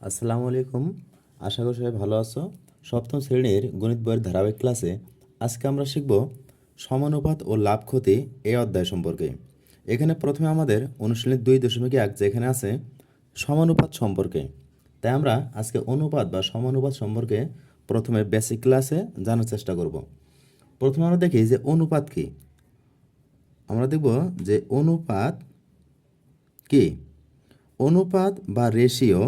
আসসালামু আলাইকুম। আশা করি সবাই ভালো আছো। সপ্তম শ্রেণির গণিত বইয়ের ধারাবাহিক ক্লাসে আজকে আমরা শিখব সমানুপাত ও লাভ ক্ষতি এই অধ্যায় সম্পর্কে। এখানে প্রথমে আমাদের অনুশীলনী দুই দশমিক এক যেখানে আছে সমানুপাত সম্পর্কে। তাই আমরা আজকে অনুপাত বা সমানুপাত সম্পর্কে প্রথমে বেসিক ক্লাসে জানার চেষ্টা করব। প্রথমে আমরা দেখি যে অনুপাত কি। আমরা দেখব যে অনুপাত কি? অনুপাত বা রেশিও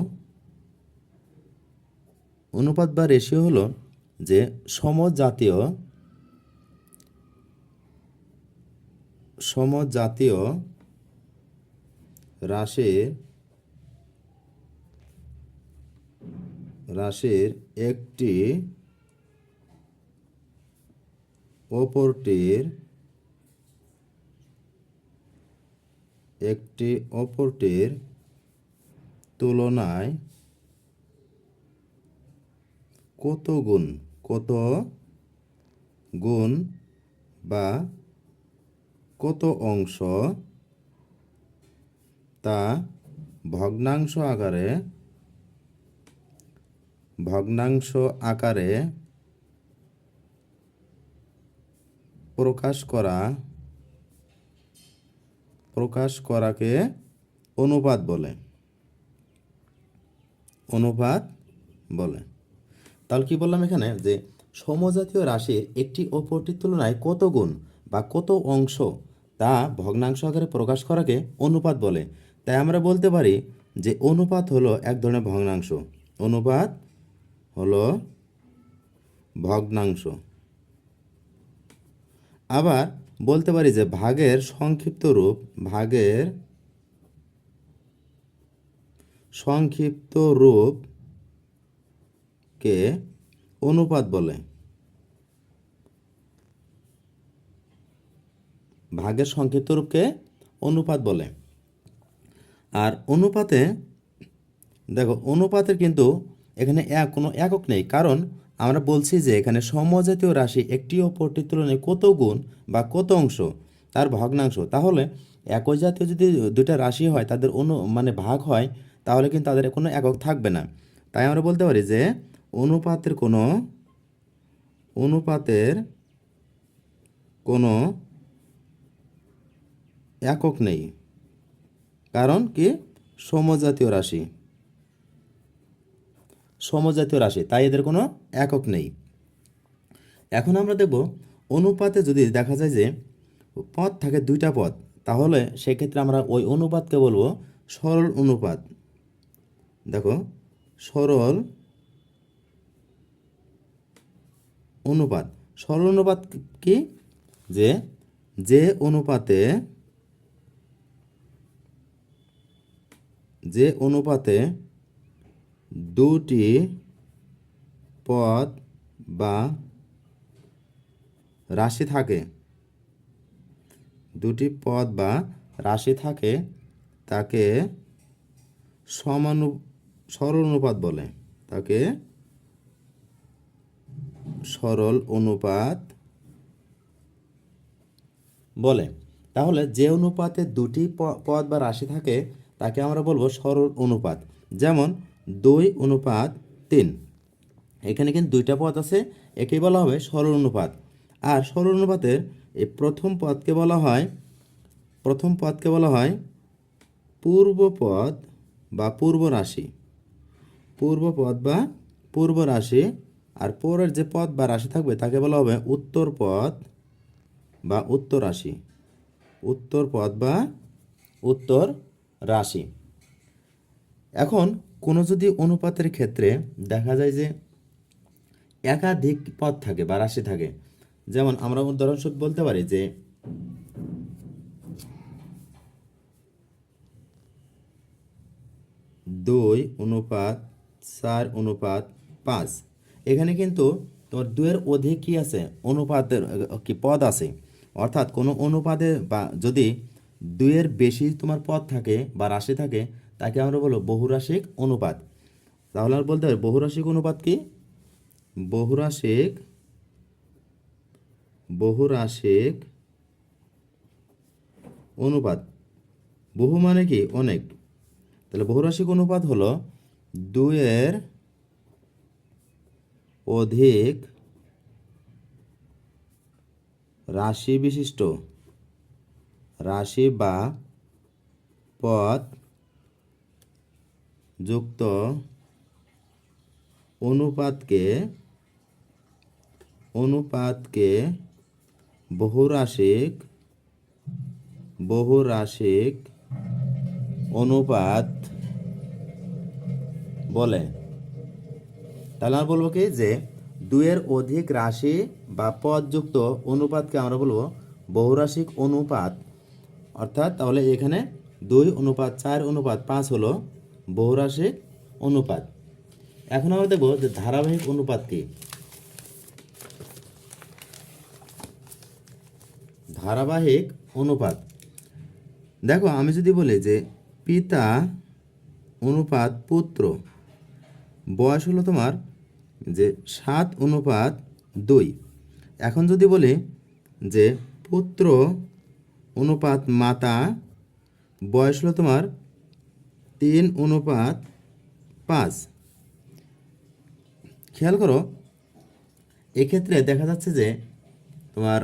অনুপাত বা রেশিও হলো যে সমজাতীয় সমজাতীয় রাশির রাশির একটি অপরটির একটি অপরটির তুলনায় কত গুণ? কত গুণ বা কত অংশ? তা ভগ্নাংশ আকারে ভগ্নাংশ আকারে প্রকাশ করা, প্রকাশ করাকে অনুপাত বলে। অনুপাত বলে। তাহলে কি বললাম এখানে যে সমজাতীয় রাশির একটি অপরটির তুলনায় কত গুণ বা কত অংশ তা ভগ্নাংশ আকারে প্রকাশ করাকে অনুপাত বলে। তাই আমরা বলতে পারি যে অনুপাত হলো এক ধরনের ভগ্নাংশ। অনুপাত হলো ভগ্নাংশ। আবার বলতে পারি যে ভাগের সংক্ষিপ্ত রূপ, ভাগের সংক্ষিপ্ত রূপ কে অনুপাত বলে? ভাগের সংক্ষিপ্ত রূপকে অনুপাত বলে? আর অনুপাতে, দেখো, অনুপাতের কিন্তু এখানে এক, কোনো একক নেই। কারণ আমরা বলছি যে এখানে সমজাতীয় রাশি একটি অপরটির তুলনায় কত গুণ বা কত অংশ? তার ভগ্নাংশ। তাহলে একই জাতীয় যদি দুইটা রাশি হয়, তাদের অনু মানে ভাগ হয়, তাহলে কিন্তু তাদের কোনো একক থাকবে না। তাই আমরা বলতে পারি যে অনুপাতের কোনো অনুপাতের কোনো একক নেই। কারণ কি? সমজাতীয় রাশি। সমজাতীয় রাশি, তাই এদের কোনো একক নেই। এখন আমরা দেখব, অনুপাতে যদি দেখা যায় যে পথ থাকে দুইটা পথ তাহলে সেক্ষেত্রে আমরা ওই অনুপাতকে বলব সরল অনুপাত। দেখো, সরল অনুপাত। সরল অনুপাত কি? যে যে অনুপাতে যে অনুপাতে দুটি পদ বা রাশি থাকে, দুটি পদ বা রাশি থাকে, তাকে সমানু সরল অনুপাত বলে। তাকে সরল অনুপাত। বলে, তাহলে যে অনুপাতে দুটি পদ বা রাশি থাকে, তাকে আমরা বলব সরল অনুপাত। যেমন, দুই অনুপাত তিন। এখানে কিন্তু দুইটা পদ আছে, একেই বলা হবে সরল অনুপাত। আর সরল অনুপাতের এই প্রথম পদকে বলা হয়, প্রথম পদকে বলা হয় পূর্ব পদ বা পূর্ব রাশি। পূর্ব পদ বা পূর্ব রাশি আর পরের যে পদ বা রাশি থাকবে, তাকে বলা হবে উত্তর পদ বা উত্তর রাশি। উত্তর পদ বা উত্তর রাশি। এখন কোনো যদি অনুপাতের ক্ষেত্রে দেখা যায় যে একাধিক পদ থাকে বা রাশি থাকে, যেমন আমরা উদাহরণস্বরূপ বলতে পারি যে দুই অনুপাত চার অনুপাত পাঁচ। এখানে কিন্তু তোমার দুয়ের অধিক কি আছে? অনুপাতের কি পদ আছে। অর্থাৎ কোনো অনুপাতে বা যদি দুইয়ের বেশি তোমার পদ থাকে বা রাশি থাকে, তাকে আমরা বলব বহুরাশিক অনুপাত। তাহলে আর বলতে পারি বহুরাশিক অনুপাত কি? বহুরাশিক বহুরাশিক অনুপাত। বহু মানে কি? অনেক। তাহলে বহুরাশিক অনুপাত হলো দুইয়ের অধিক রাশি বিশিষ্ট। রাশি বা পদ যুক্ত অনুপাতকে অনুপাতকে বহুরাশিক বহুরাশিক অনুপাত বলে। তাহলে আমরা বলব কি যে দুইয়ের অধিক রাশি বা পদযুক্ত অনুপাতকে আমরা বলব বহুরাশিক অনুপাত। অর্থাৎ তাহলে এখানে দুই অনুপাত, চার অনুপাত, পাঁচ হলো বহুরাশিক অনুপাত। এখন আমরা দেখব যে ধারাবাহিক অনুপাত কি? ধারাবাহিক অনুপাত। দেখো, আমি যদি বলি যে পিতা অনুপাত পুত্র, বয়স হলো তোমার যে সাত অনুপাত দুই। এখন যদি বলি যে পুত্র অনুপাত মাতা, বয়স হলো তোমার তিন অনুপাত পাঁচ। খেয়াল করো, এক্ষেত্রে দেখা যাচ্ছে যে তোমার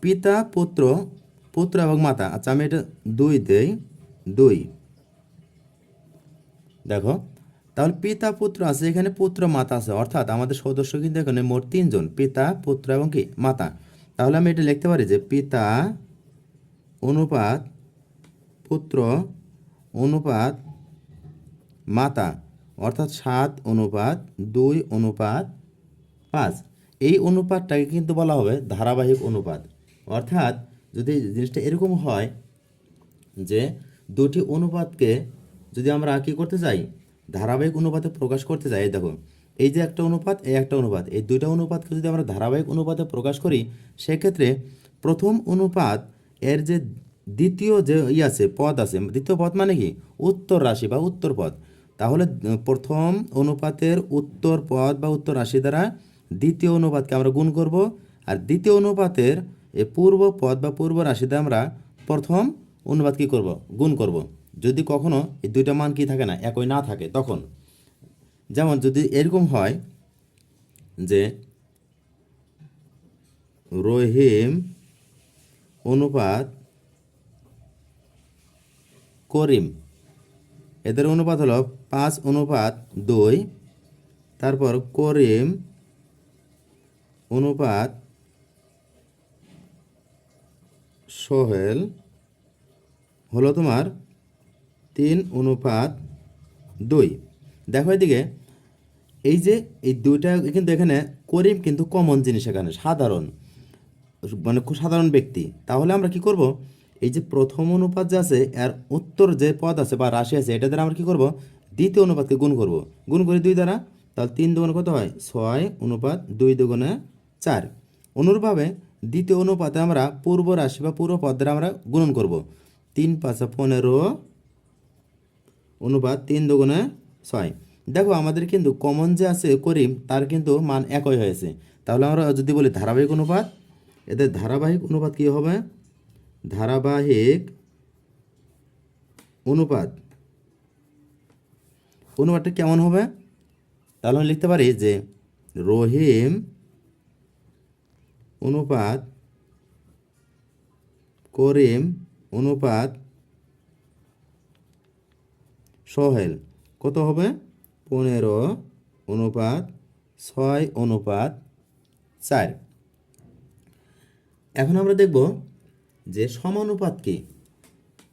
পিতা, পুত্র পুত্র এবং মাতা। আচ্ছা আমি এটা দুই দেই, দুই। দেখো তাহলে পিতা, পুত্র আছে, এখানে পুত্র, মাতা আছে। অর্থাৎ আমাদের সদস্য কিন্তু এখানে মোট তিনজন, পিতা, পুত্র এবং কি? মাতা। তাহলে আমি এটা লিখতে পারি যে পিতা, অনুপাত, পুত্র, অনুপাত, মাতা। অর্থাৎ সাত অনুপাত, দুই অনুপাত, পাঁচ। এই অনুপাতটাকে কিন্তু বলা হবে ধারাবাহিক অনুপাত। অর্থাৎ যদি জিনিসটা এরকম হয় যে দুটি অনুপাতকে যদি আমরা কী করতে চাই? ধারাবাহিক অনুপাতে প্রকাশ করতে চাই দেখো, এই যে একটা অনুপাত, এই একটা অনুপাত, এই দুইটা অনুপাতকে যদি আমরা ধারাবাহিক অনুপাতে প্রকাশ করি, সেক্ষেত্রে প্রথম অনুপাত এর যে দ্বিতীয় যে ই আছে, পদ আছে, দ্বিতীয় পদ মানে কি? উত্তর রাশি বা উত্তর পদ। তাহলে, প্রথম অনুপাতের উত্তর পদ বা উত্তর রাশি দ্বারা দ্বিতীয় অনুপাতকে আমরা গুণ করব, আর দ্বিতীয় অনুপাতের এই পূর্ব পদ বা পূর্ব রাশিতে আমরা প্রথম অনুপাত কী করব? গুণ করব। যদি কখনো এই দুইটা মান কি থাকে না, একই না থাকে, তখন যেমন যদি এরকম হয় যে রহিম অনুপাত করিম, এদের অনুপাত হলো পাঁচ অনুপাত দুই, তারপর করিম অনুপাত সোহেল হলো তোমার তিন অনুপাত দুই। দেখো এদিকে, এই যে এই দুইটা কিন্তু এখানে করিম কিন্তু কমন জিনিস এখানে, সাধারণ মানে খুব সাধারণ ব্যক্তি। তাহলে আমরা কি করব? এই যে প্রথম অনুপাত যে আছে, এর উত্তর যে পদ আছে বা রাশি আছে, এটা দ্বারা আমরা কি করব? দ্বিতীয় অনুপাতকে গুণ করব। গুণ করে দুই দ্বারা, তাহলে তিন দুগুণে কত হয়? ছয় অনুপাত দুই দুগুণে চার। অনুরূপভাবে দ্বিতীয় অনুপাতে আমরা পূর্ব রাশি বা পূর্ব পদ দ্বারা আমরা গুণন করব। তিন পাঁচা পনেরো অনুপাত তিন দুগুণে ছয়। দেখো, আমাদের কিন্তু কমন যে আছে, করিম, তার কিন্তু মান একই হয়েছে। তাহলে আমরা যদি বলি ধারাবাহিক অনুপাত এদের ধারাবাহিক অনুপাত কী হবে? ধারাবাহিক অনুপাত অনুপাতটা কেমন হবে? তাহলে আমি লিখতে পারি যে রহিম অনুপাত করিম অনুপাত সোহেল। কত হবে? পনেরো অনুপাত ছয় অনুপাত চার। এখন আমরা দেখব যে সমানুপাত কি।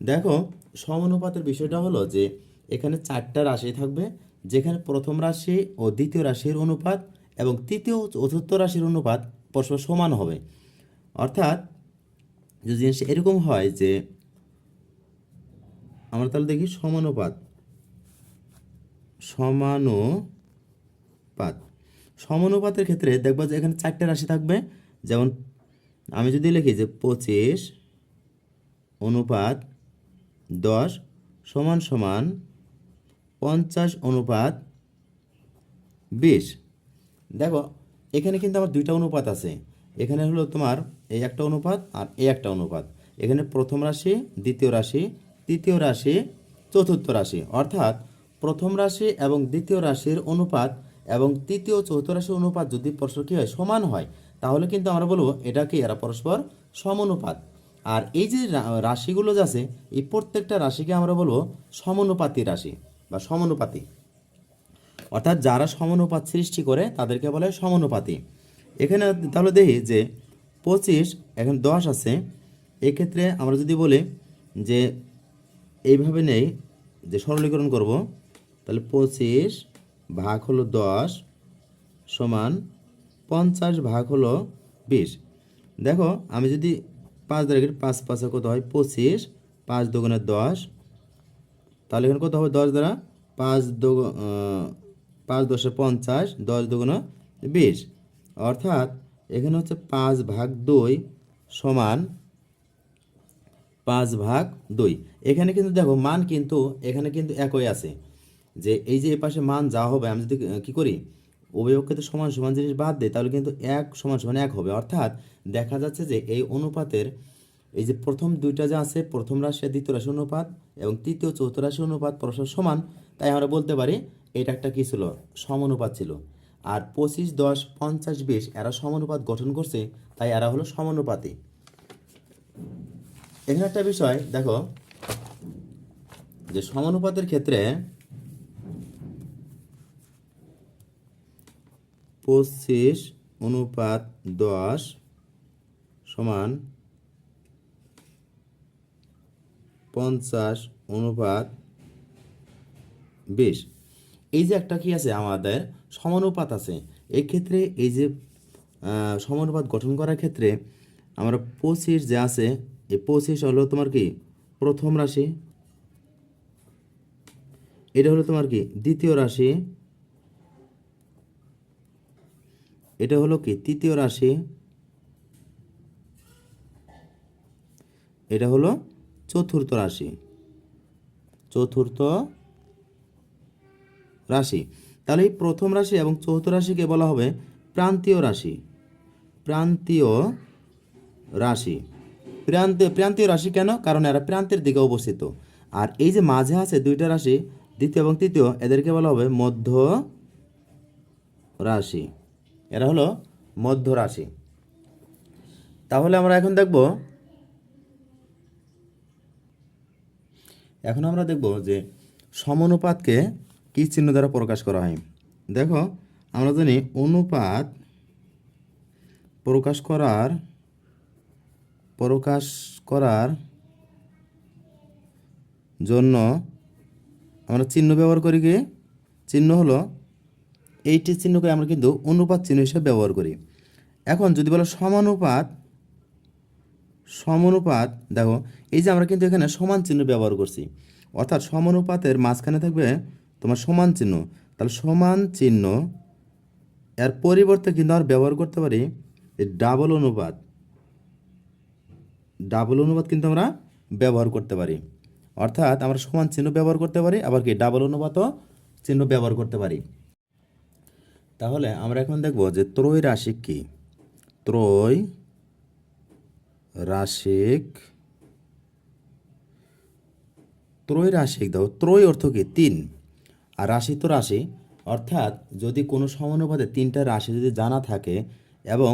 দেখো, সমানুপাতের বিষয়টা হলো যে এখানে চারটা রাশি থাকবে, যেখানে প্রথম রাশি ও দ্বিতীয় রাশির অনুপাত এবং তৃতীয় চতুর্থ রাশির অনুপাত পরস্পর সমান হবে। অর্থাৎ যদি জিনিসটা এরকম হয় যে আমরা তাহলে দেখি সমানুপাত সমানুপাত। সমানুপাতের ক্ষেত্রে দেখবা যে এখানে চারটে রাশি থাকবে। যেমন আমি যদি লিখি যে পঁচিশ অনুপাত দশ সমান সমান পঞ্চাশ অনুপাত বিশ। দেখো, এখানে কিন্তু আমার দুইটা অনুপাত আছে। এখানে হলো তোমার এই একটা অনুপাত আর এই একটা অনুপাত। এখানে প্রথম রাশি, দ্বিতীয় রাশি, তৃতীয় রাশি, চতুর্থ রাশি। অর্থাৎ প্রথম রাশি এবং দ্বিতীয় রাশির অনুপাত এবং তৃতীয় চতুর্থ রাশির অনুপাত যদি পরস্পর কী হয়, সমান হয়, তাহলে কিন্তু আমরা বলব এটা কি? এরা পরস্পর সমানুপাত। আর এই যে রাশিগুলো আছে, এই প্রত্যেকটা রাশিকে আমরা বলব সমানুপাতি রাশি বা সমানুপাতি। অর্থাৎ যারা সমানুপাত সৃষ্টি করে, তাদেরকে বলে সমানুপাতি। এখানে তাহলে দেখি যে পঁচিশ, এখন দশ আছে। এক্ষেত্রে আমরা যদি বলি যে এইভাবে নেই, যে সরলীকরণ করব। তাহলে পঁচিশ ভাগ হলো দশ সমান পঞ্চাশ ভাগ হলো বিশ। দেখো, আমি যদি পাঁচ দ্বারা পাঁচ পাঁচে কত হয়? পঁচিশ, পাঁচ দুগুণে দশ। তাহলে এখানে কত হবে? দশ দ্বারা পাঁচ দু পাঁচ দশে পঞ্চাশ, দশ দুগুণ বিশ। অর্থাৎ এখানে হচ্ছে পাঁচ ভাগ দুই সমান পাঁচ ভাগ দুই। এখানে কিন্তু দেখো, মান কিন্তু, এখানে কিন্তু একই আছে। যে এই যে এ পাশে মান যা হবে, আমি যদি কি করি? উভয়পক্ষে তো সমান সমান জিনিস বাদ দেয় তাহলে কিন্তু এক সমান সমান এক হবে। অর্থাৎ দেখা যাচ্ছে যে এই অনুপাতের, এই যে প্রথম দুইটা যা আছে, প্রথম রাশি দ্বিতীয় রাশি অনুপাত এবং তৃতীয় চতুর্থ রাশি অনুপাত পরস্পর সমান, তাই আমরা বলতে পারি এটা একটা কী ছিল? সমানুপাত ছিল। আর পঁচিশ, দশ, পঞ্চাশ, বিশ, এরা সমানুপাত গঠন করছে, তাই এরা হলো সমানুপাতি। এখানে একটা বিষয়, দেখো, যে সমানুপাতের ক্ষেত্রে পঁচিশ অনুপাত দশ সমান পঞ্চাশ অনুপাত বিশ। এই যে একটা কি আছে? আমাদের সমানুপাত আছে। এই ক্ষেত্রে এই যে সমানুপাত গঠন করার ক্ষেত্রে আমরা পঁচিশ যে আছে, এই পঁচিশ হলো তোমার কি? প্রথম রাশি। এটা হলো তোমার কি? দ্বিতীয় রাশি। এটা হলো কি? তৃতীয় রাশি। এটা হলো চতুর্থ রাশি। চতুর্থ রাশি। তাহলে এই প্রথম রাশি এবং চতুর্থ রাশিকে বলা হবে প্রান্তীয় রাশি। প্রান্তীয় রাশি। প্রান্তীয় প্রান্তীয় রাশি কেন? কারণ এরা প্রান্তের দিকে অবস্থিত। আর এই যে মাঝে আছে দুইটা রাশি, দ্বিতীয় এবং তৃতীয়, এদেরকে বলা হবে মধ্য রাশি। এরা হলো মধ্য রাশি তাহলে আমরা এখন দেখব, এখন আমরা দেখব যে সমানুপাতকে কী চিহ্ন দ্বারা প্রকাশ করা হয়। দেখো, আমরা জানি অনুপাত প্রকাশ করার প্রকাশ করার জন্য আমরা চিহ্ন ব্যবহার করি কি? চিহ্ন হলো এইটি চিহ্নকে আমরা কিন্তু অনুপাত চিহ্ন হিসেবে ব্যবহার করি। এখন যদি বলো সমানুপাত সমানুপাত, দেখো, এই যে আমরা কিন্তু এখানে সমান চিহ্ন ব্যবহার করছি। অর্থাৎ সমানুপাতের মাঝখানে থাকবে তোমার সমান চিহ্ন। তাহলে সমান চিহ্ন, এর পরিবর্তে কিন্তু আমরা ব্যবহার করতে পারি ডাবল অনুপাত। ডাবল অনুপাত কিন্তু আমরা ব্যবহার করতে পারি। অর্থাৎ আমরা সমান চিহ্ন ব্যবহার করতে পারি, আবার কি ডাবল অনুপাতও চিহ্ন ব্যবহার করতে পারি। তাহলে আমরা এখন দেখব যে ত্রয় রাশিক কি? ত্রয় রাশিক ত্রয় রাশিক দেখো, ত্রয় অর্থ কি? তিন। আর রাশি তো রাশি। অর্থাৎ যদি কোনো সমানুপাতে তিনটা রাশি যদি জানা থাকে এবং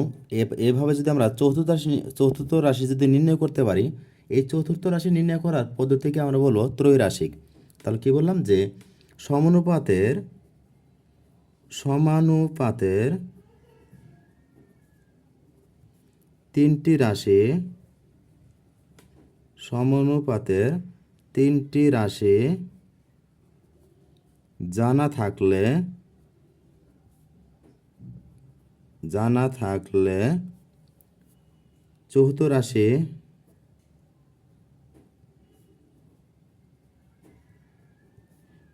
এভাবে যদি আমরা চতুর্থ রাশি চতুর্থ রাশি যদি নির্ণয় করতে পারি, এই চতুর্থ রাশি নির্ণয় করার পদ্ধতিকে আমরা বলব? ত্রৈরাশিক তাহলে কি বললাম যে সমানুপাতের সমানুপাতের তিনটি রাশি সমানুপাতের তিনটি রাশি জানা থাকলে জানা থাকলে চৌদ্দ রাশি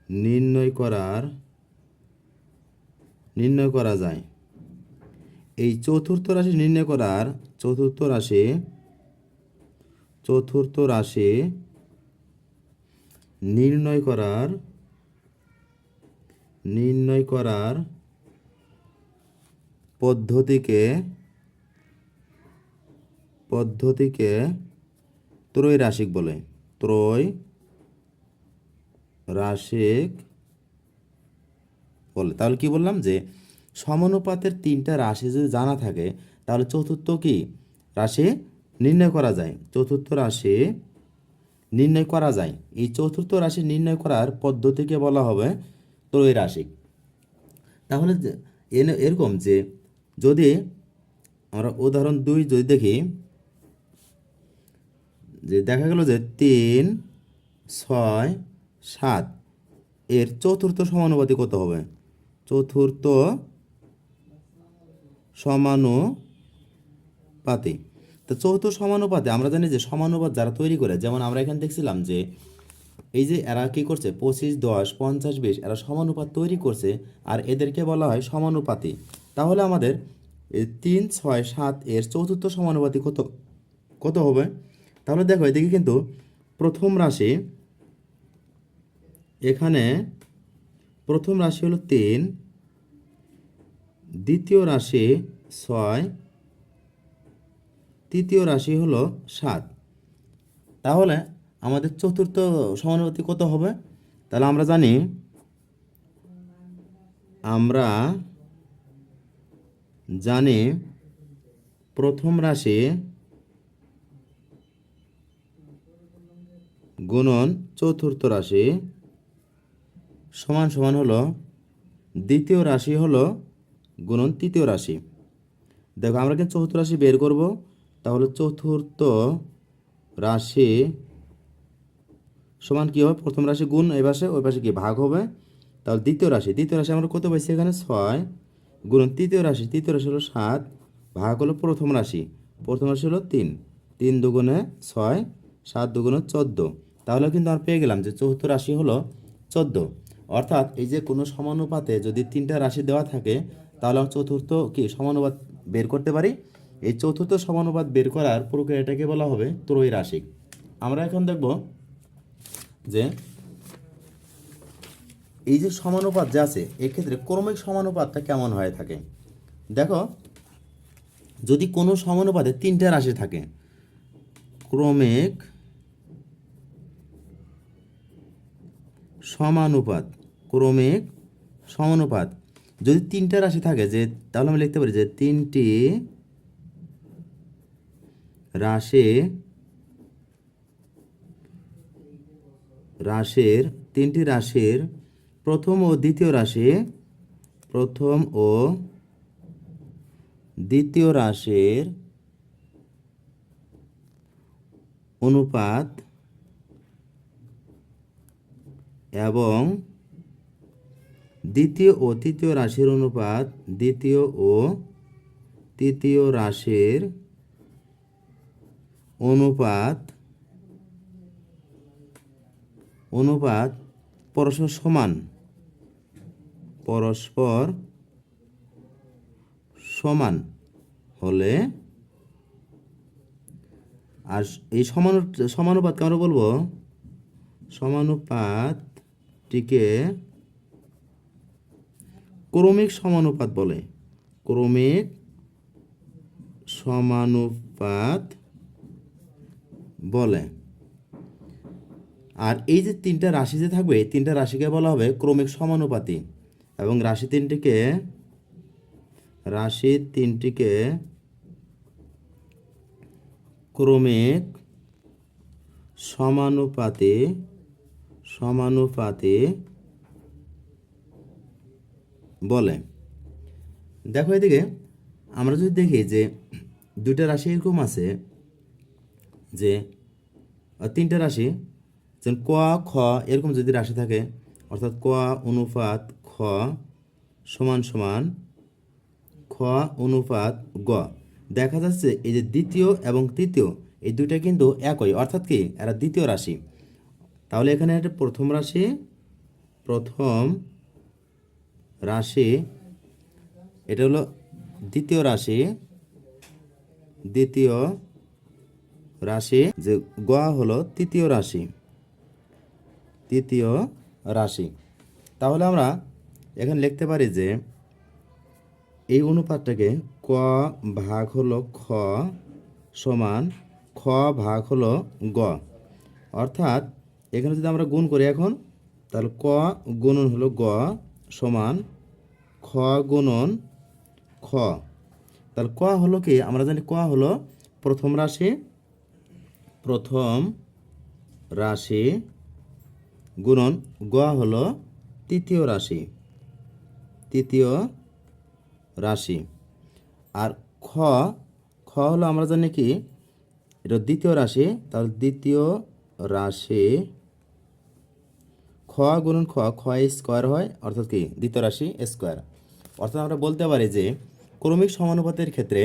নির্ণয় করার নির্ণয় করা যায়। এই চতুর্থ রাশি নির্ণয় করার চতুর্থ রাশি চতুর্থ রাশি নির্ণয় করার নির্ণয় করার পদ্ধতিকে পদ্ধতিকে ত্রৈ রাশিক বলে। ত্রয় রাশিক বলে তাহলে কি বললাম যে, সমানুপাতের তিনটা রাশি যদি জানা থাকে, তাহলে চতুর্থ কি? রাশি নির্ণয় করা যায়। চতুর্থ রাশি নির্ণয় করা যায়। এই চতুর্থ রাশি নির্ণয় করার পদ্ধতিকে বলা হবে ত্রৈরাশিক। তাহলে এরকম যে, যদি আমরা উদাহরণ দুই যদি দেখি, যে দেখা গেল যে তিন, ছয়, সাত, এর চতুর্থ সমানুপাতি কত হবে? চতুর্থ সমানুপাতি। তো চতুর্থ সমানুপাতে, আমরা জানি যে সমানুপাত যারা তৈরি করে, যেমন আমরা এখানে দেখছিলাম যে এই যে এরা কি করছে, পঁচিশ, দশ, পঞ্চাশ, বিশ, এরা সমানুপাত তৈরি করছে, আর এদেরকে বলা হয় সমানুপাতি। তাহলে আমাদের তিন, ছয়, সাত এর চতুর্থ সমানুপাতি কত কত হবে? তাহলে দেখো, এদিকে কিন্তু প্রথম রাশি এখানে প্রথম রাশি হলো তিন, দ্বিতীয় রাশি ছয়, তৃতীয় রাশি হলো সাত। তাহলে আমাদের চতুর্থ সমানুপাতি কত হবে? তাহলে আমরা জানি আমরা জানি প্রথম রাশি গুণন চতুর্থ রাশি সমান সমান হলো দ্বিতীয় রাশি হলো গুণন তৃতীয় রাশি। দেখো, আমরা কিন্তু চতুর্থ রাশি বের করব। তাহলে চতুর্থ রাশি সমান কী হবে? প্রথম রাশি গুণ, এই পাশে, ওই পাশে কি ভাগ হবে? তাহলে দ্বিতীয় রাশি দ্বিতীয় রাশি আমরা কত পাইছি এখানে? ছয়। গুণ তৃতীয় রাশি তৃতীয় রাশি হলো সাত, ভাগ হলো প্রথম রাশি প্রথম রাশি হলো তিন তিন দুগুণে ছয়, সাত দুগুণে চোদ্দ। তাহলে কিন্তু আমরা পেয়ে গেলাম যে চতুর্থ রাশি হলো চোদ্দ। অর্থাৎ এই যে কোনো সমানুপাতে যদি তিনটা রাশি দেওয়া থাকে, তাহলে আমরা চতুর্থ কি সমানুপাত বের করতে পারি? এই চতুর্থ সমানুপাত বের করার প্রক্রিয়াটাকে বলা হবে ত্রয়ী রাশি আমরা এখন দেখব যে এই যে সমানুপাত যে আছে, এক্ষেত্রে ক্রমিক সমানুপাতটা কেমন হয়ে থাকে? দেখো, যদি কোনো সমানুপাতে তিনটা রাশি থাকে, ক্রমিক সমানুপাত ক্রমিক সমানুপাত। যদি তিনটা রাশি থাকে, যে তাহলে আমি লিখতে পারি যে তিনটি রাশি রাশির, তিনটি রাশির প্রথম ও দ্বিতীয় রাশি, প্রথম ও দ্বিতীয় রাশির অনুপাত এবং দ্বিতীয় ও তৃতীয় রাশির অনুপাত, দ্বিতীয় ও তৃতীয় রাশির অনুপাত অনুপাত পরস্পর সমান। পরস্পর সমান হলে আর এই সমান সমানুপাতকে আমরা বলব? সমানুপাতটিকে ক্রমিক সমানুপাত বলে। ক্রমিক সমানুপাত বলে। আর এই যে তিনটা রাশি যে থাকবে, এই তিনটা রাশিকে বলা হবে ক্রমিক সমানুপাতি। এবং রাশি তিনটিকে রাশি তিনটিকে ক্রমিক সমানুপাতে সমানুপাতে বলে। দেখো এদিকে, আমরা যদি দেখি যে দুইটা রাশি এরকম আছে যে তিনটা রাশি, যেমন ক, খ, এরকম যদি রাশি থাকে, অর্থাৎ ক অনুপাত খ সমান সমান খ অনুপাত গ। দেখা যাচ্ছে এই যে দ্বিতীয় এবং তৃতীয়, এই দুইটা কিন্তু একই, অর্থাৎ কি এরা দ্বিতীয় রাশি। তাহলে এখানে একটা প্রথম রাশি, প্রথম রাশি, এটা হলো দ্বিতীয় রাশি দ্বিতীয় রাশি, যে গ হলো তৃতীয় রাশি তৃতীয় রাশি। তাহলে আমরা এখানে লিখতে পারি যে এই অনুপাতটাকে ক ভাগ হলো খ সমান খ ভাগ হলো গ। অর্থাৎ এখানে যদি আমরা গুণ করি এখন, তাহলে ক গুণন হলো গ সমান খ গুণন খ। তাহলে ক হলো কি? আমরা জানি ক হলো প্রথম রাশি প্রথম রাশি গুণন। গ হলো তৃতীয় রাশি তৃতীয় রাশি। আর খ খ হলো আমরা জানি কি? এটা দ্বিতীয় রাশি, তাহলে দ্বিতীয় রাশি খ গুণন খ খ স্কোয়ার হয়, অর্থাৎ কি, দ্বিতীয় রাশি স্কোয়ার অর্থাৎ আমরা বলতে পারি যে, ক্রমিক সমানুপাতের ক্ষেত্রে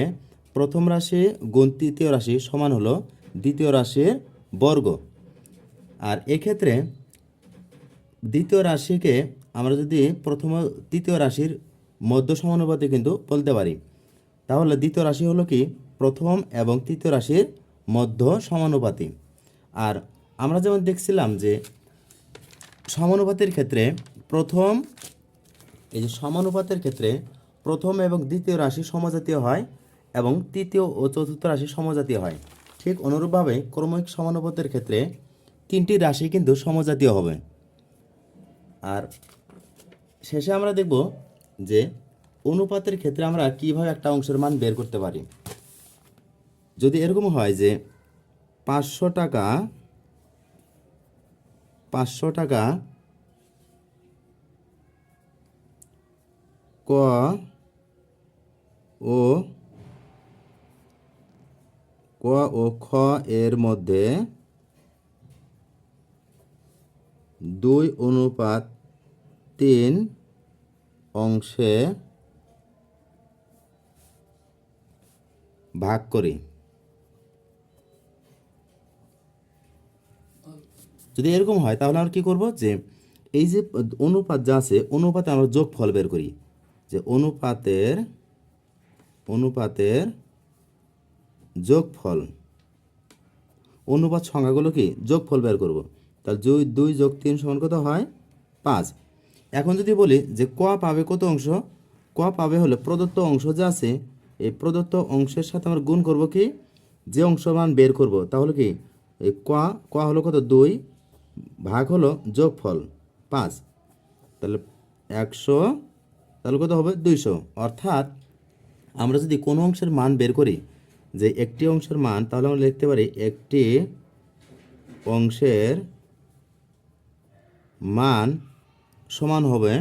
প্রথম রাশি গুণ তৃতীয় রাশি সমান হলো দ্বিতীয় রাশির বর্গ। আর এক্ষেত্রে দ্বিতীয় রাশিকে আমরা যদি প্রথম তৃতীয় রাশির মধ্য সমানুপাতে কিন্তু বলতে পারি, তাহলে দ্বিতীয় রাশি হলো কি, প্রথম এবং তৃতীয় রাশির মধ্য সমানুপাতি। আর আমরা যেমন দেখছিলাম যে সমানুপাতের ক্ষেত্রে প্রথম, এই যে সমানুপাতের ক্ষেত্রে প্রথম এবং দ্বিতীয় রাশি সমজাতীয় হয় এবং তৃতীয় ও চতুর্থ রাশি সমজাতীয় হয়। ঠিক অনুরূপভাবে ক্রমিক সমানুপাতের ক্ষেত্রে তিনটি রাশি কিন্তু সমজাতীয় হবে। আর শেষে আমরা দেখব যে অনুপাতের ক্ষেত্রে আমরা কীভাবে একটা অংশের মান বের করতে পারি। যদি এরকম হয় যে পাঁচশো টাকা পাঁচশো টাকা। ক, ও ক ও খ এর মধ্যে দুই অনুপাত তিন অংশে ভাগ করি। যদি এরকম হয়, তাহলে আমরা কী করব? যে এই যে অনুপাত যা আছে, অনুপাতে আমরা যোগ ফল বের করি। যে অনুপাতের অনুপাতের যোগফল, অনুপাত সংখ্যাগুলো কি? যোগফল বের করব। তাহলে দুই দুই যোগ তিন সমান কত হয়? পাঁচ। এখন যদি বলি যে ক পাবে কত অংশ? ক পাবে হলে প্রদত্ত অংশ যা আছে, এই প্রদত্ত অংশের সাথে আমরা গুণ করব কি? যে অংশ মান বের করব, তাহলে কি? এই ক ক হলো কত? দুই। ভাগ হলো যোগফল পাঁচ। তাহলে একশো, তাহলে কত হবে? দুইশো। অর্থাৎ আমরা যদি কোনো অংশের মান বের করি, যে একটি অংশের মান, তাহলে আমরা লিখতে পারি একটি অংশের মান সমান হবে,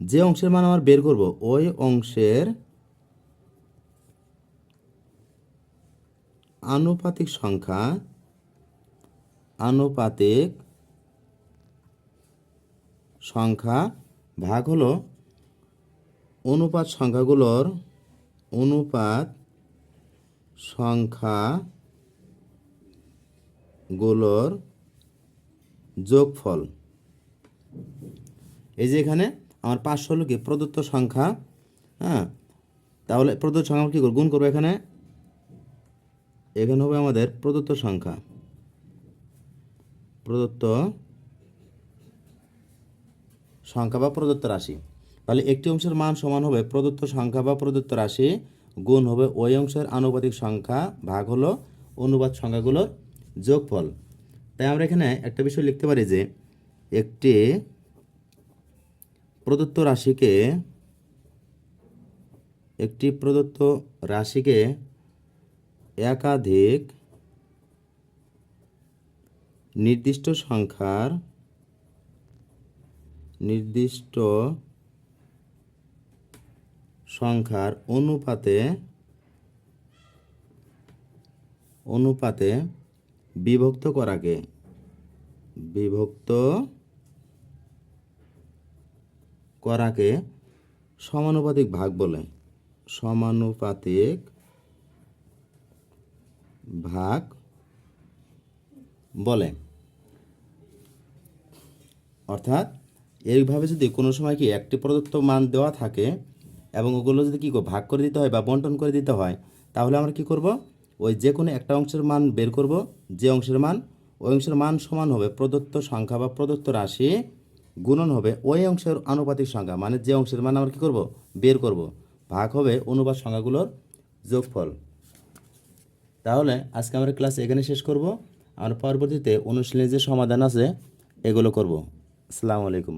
যে অংশের মান আমার বের করব, ওই অংশের আনুপাতিক সংখ্যা আনুপাতিক সংখ্যা ভাগ হলো অনুপাত সংখ্যাগুলোর অনুপাত সংখ্যাগুলোর যোগফল। এই যে এখানে আমার পাঁচশো কি? প্রদত্ত সংখ্যা হ্যাঁ? তাহলে প্রদত্ত সংখ্যা কী করব গুণ করব এখানে। এখানে হবে আমাদের প্রদত্ত সংখ্যা। প্রদত্ত সংখ্যা বা প্রদত্ত রাশি। তাহলে একটি অংশের মান সমান হবে প্রদত্ত সংখ্যা বা প্রদত্ত রাশি গুণ হবে ওই অংশের আনুপাতিক সংখ্যা ভাগ হলো অনুপাত সংখ্যাগুলোর যোগফল। তাই আমরা এখানে একটা বিষয় লিখতে পারি যে একটি প্রদত্ত রাশিকে একটি প্রদত্ত রাশিকে একাধিক নির্দিষ্ট সংখ্যার নির্দিষ্ট সংখ্যার অনুপাতে অনুপাতে বিভক্ত করাকে বিভক্ত করাকে সমানুপাতিক ভাগ বলে। সমানুপাতিক ভাগ বলে। অর্থাৎ এইভাবে যদি কোনো সময় কি একটি প্রদত্ত মান দেওয়া থাকে এবং ওগুলো যদি কী ভাগ করে দিতে হয় বা বন্টন করে দিতে হয়, তাহলে আমরা কি করব? ওই যে কোনো একটা অংশের মান বের করব। যে অংশের মান, ওই অংশের মান সমান হবে প্রদত্ত সংখ্যা বা প্রদত্ত রাশি গুণন হবে ওই অংশের আনুপাতিক সংখ্যা মানে যে অংশের মান আমরা কী করব? বের করব। ভাগ হবে অনুপাত সংখ্যাগুলোর যোগফল। তাহলে আজকে আমরা ক্লাস এখানে শেষ করব। আমরা পরবর্তীতে অনুশীলনের যে সমাধান আছে, এগুলো করব। আসসালামু আলাইকুম।